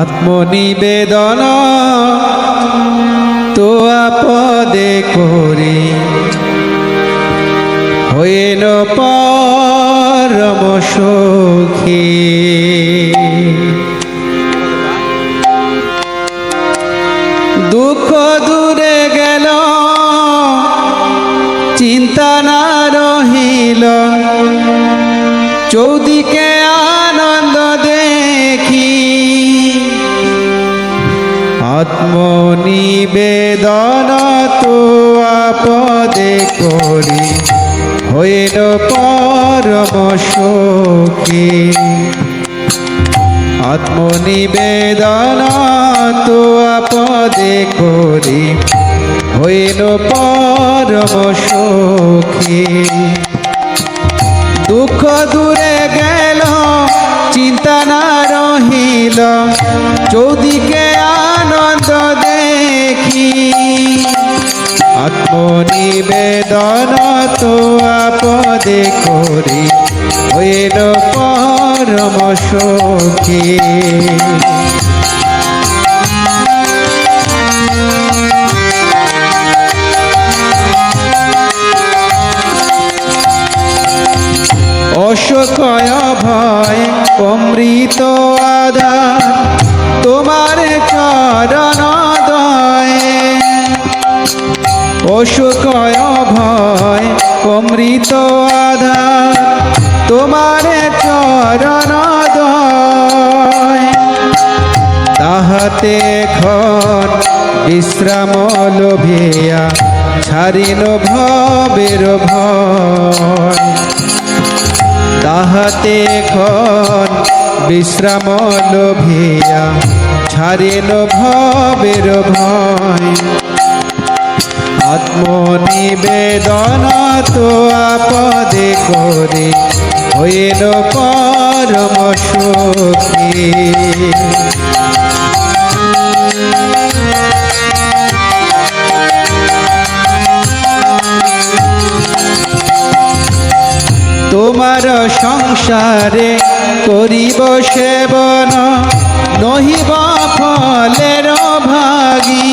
আত্মনিবেদন তো আপদে করি। হইল পরম সখী। আত্মনিবেদন তো আপদে করি। হইল পরম সখী। আত্মনিবেদন তো আপদে করি। হইল পরম সখী। দুঃখ দূরে গেল, চিন্তা না রহিল। চৌদিকে আত্মনিবেদন তো আপদে করি হইল পরম সখী। অমৃত আধার তোমার চরণ তাহাতে খন বিশ্রাম লোভিয়া, ছাড়িল ভবের ভয়। তাহাতে খন বিশ্রাম লোভিয়া, ছাড়িল ভবের ভয়। আত্মনিবেদন তো আপদে করে হইল পরম সুখী। তোমার সংসারে করিব সেবন নহিব ফলের ভাগী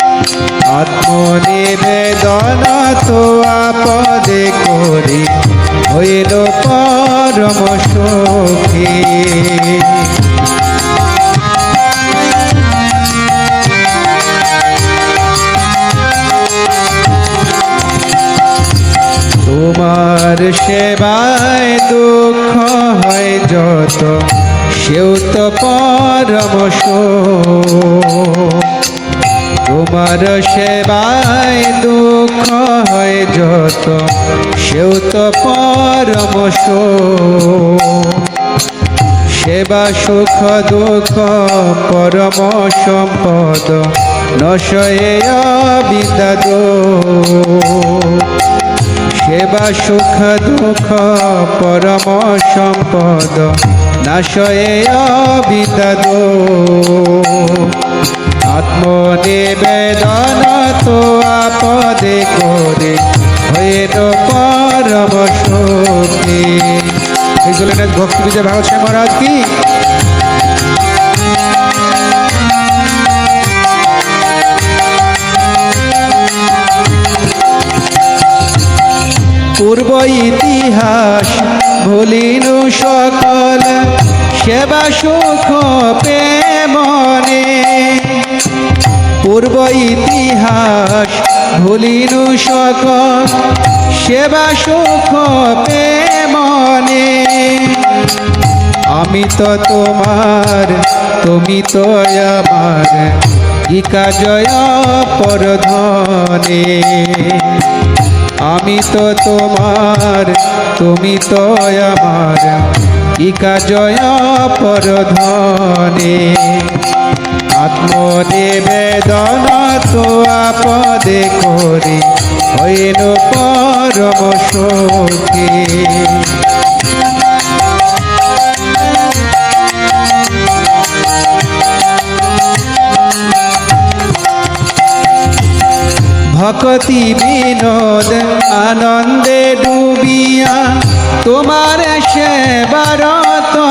আত্মনিবেদন তো আপদে করি, হইল পরম সখী তোমার সেবায় দুঃখ হয় যত, সেও তো পরম সুখ। তোমার সেবায় দুঃখ হয় যত, সেও তো পরম। সেবা সুখ, দুঃখ, পরম সম্পদ, নশয়ে বিদাদ সেবা সুখ, দুঃখ, পরম সম্পদ, নাশয়ে বিদাদ আত্মনিবেদন তো আপদে করে হইল পরম সুখী এই জন্য ভক্তি বিজয় স্বামী মহারাজ কি? পূর্ব ইতিহাস ভুলিনু সকল, সেবা সুখ প্রেমনে পূর্ব ইতিহাস ভুলিনু সকল সেবা সুখ প্রেমনে আমি তো তোমার, তুমি তো আমার, ইকা জয় আমি তো তোমার, তুমি তো আমার, ইকা জয় পরধনে। আত্মনিবেদন তো আপদে করি হইল পরম সুখী। ভকতি বিনোদ আনন্দে ডুবিয়া তোমার সেবার তরে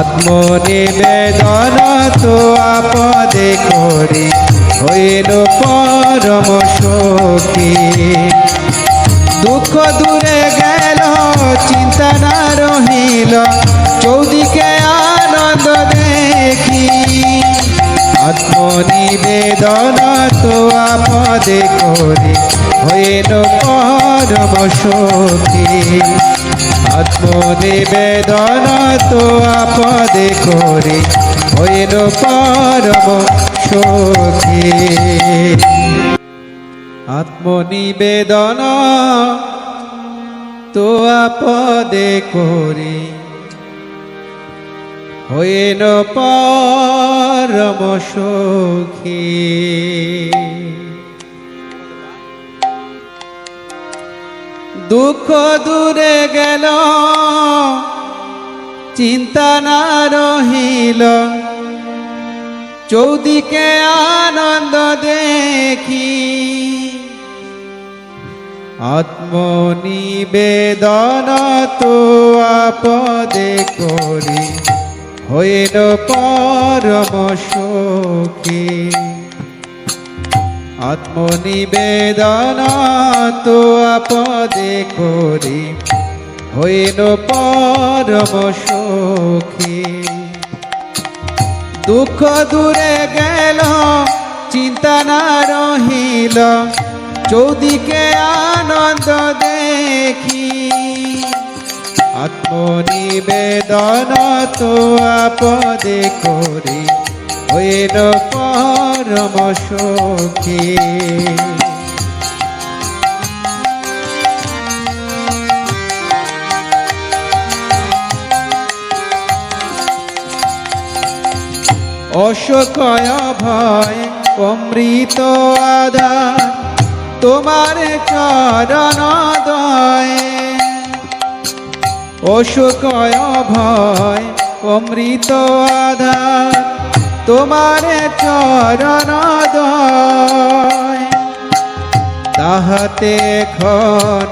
আত্মনিবেদন তো আপদে করি, হইল পরম সখী। দুঃখ দূরে গেল, চিন্তা না রহিল, চৌদিকে আনন্দ আত্মনিবেদন তো আপদে করে হইল পরম সখী আত্মনিবেদন তো আপদে করে হইল পরম সখী আত্মনিবেদন তো আপদে করি হইল পরম সখী দুঃখ দূরে গেল, চিন্তা না রহিল। চৌদিকে আনন্দ দেখি, আত্মনিবেদন তো আপদে করি। হইল পরম সখী। আত্মনিবেদন তো আপদে করি। হইল পরম সখী। দুঃখ দূরে গেল, চিন্তা না রহিল। চৌদিকে আনন্দ দেখি। আত্মনিবেদন তো আপদে করি হইল পরম সখী। অশোকয় ভয় অমৃত আধার তোমার চরণ দয়। অশোকয় ভয়, অমৃত আধার, তোমার চরণ তাহাতে খন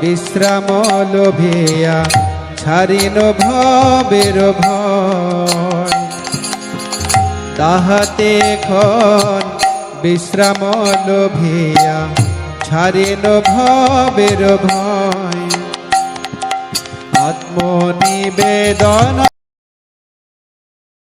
বিশ্রাম লোভিয়া, ছাড়িন ভবের ভয়। তাহাতে খন বিশ্রাম লোভিয়া ছাড়িল ভবের ভয়। আত্মনিবেদন